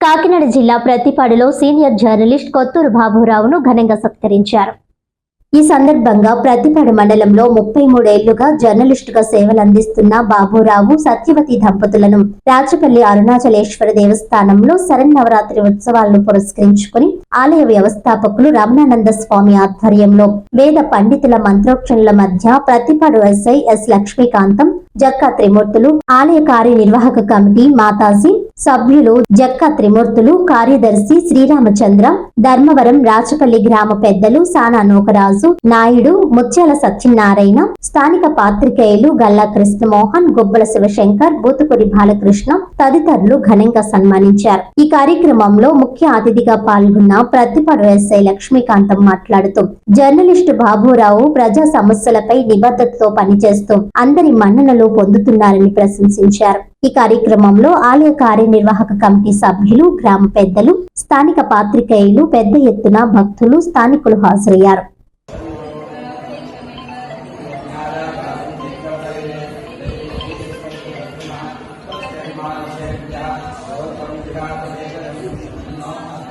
కాకినాడ జిల్లా ప్రతిపాడులో senior journalist Kotturu బాబురావును ఘనంగా సత్కరించారు. ఈ సందర్భంగా ప్రతిపాడు మండలంలో ముప్పై మూడేళ్ళుగా జర్నలిస్టుగా సేవలు అందిస్తున్న బాబురావు సత్యవతి దంపతులను రాచపల్లి అరుణాచలేశ్వర దేవస్థానంలో శరన్నవరాత్రి ఉత్సవాలను పురస్కరించుకుని ఆలయ వ్యవస్థాపకులు రమణానంద స్వామి ఆధ్వర్యంలో వేద పండితుల మంత్రోక్షణల మధ్య ప్రతిపాడు ఎస్ఐ ఎస్ లక్ష్మీకాంతం జక్కా త్రిమూర్తులు ఆలయ కార్యనిర్వాహక కమిటీ మాతాజీ సభ్యులు జక్క త్రిమూర్తులు కార్యదర్శి శ్రీరామచంద్ర ధర్మవరం రాచపల్లి గ్రామ పెద్దలు సానా నూకరాజు నాయుడు ముత్యాల సత్యనారాయణ స్థానిక పాత్రికేయులు గల్లా కృష్ణమోహన్ గుబ్బల శివశంకర్ బూతుకుడి బాలకృష్ణ తదితరులు ఘనంగా సన్మానించారు. ఈ కార్యక్రమంలో ముఖ్య అతిథిగా పాల్గొన్న ప్రతిపాడు ఎస్ఐ లక్ష్మీకాంతం మాట్లాడుతూ జర్నలిస్టు బాబురావు ప్రజా సమస్యలపై నిబద్ధతతో పనిచేస్తూ అందరి మన్ననలు పొందుతున్నారని ప్రశంసించారు. ఈ కార్యక్రమంలో ఆలయ కార్యనిర్వాహక కమిటీ సభ్యులు గ్రామ పెద్దలు స్థానిక పాత్రికేయులు పెద్ద ఎత్తున భక్తులు స్థానికులు హాజరయ్యారు.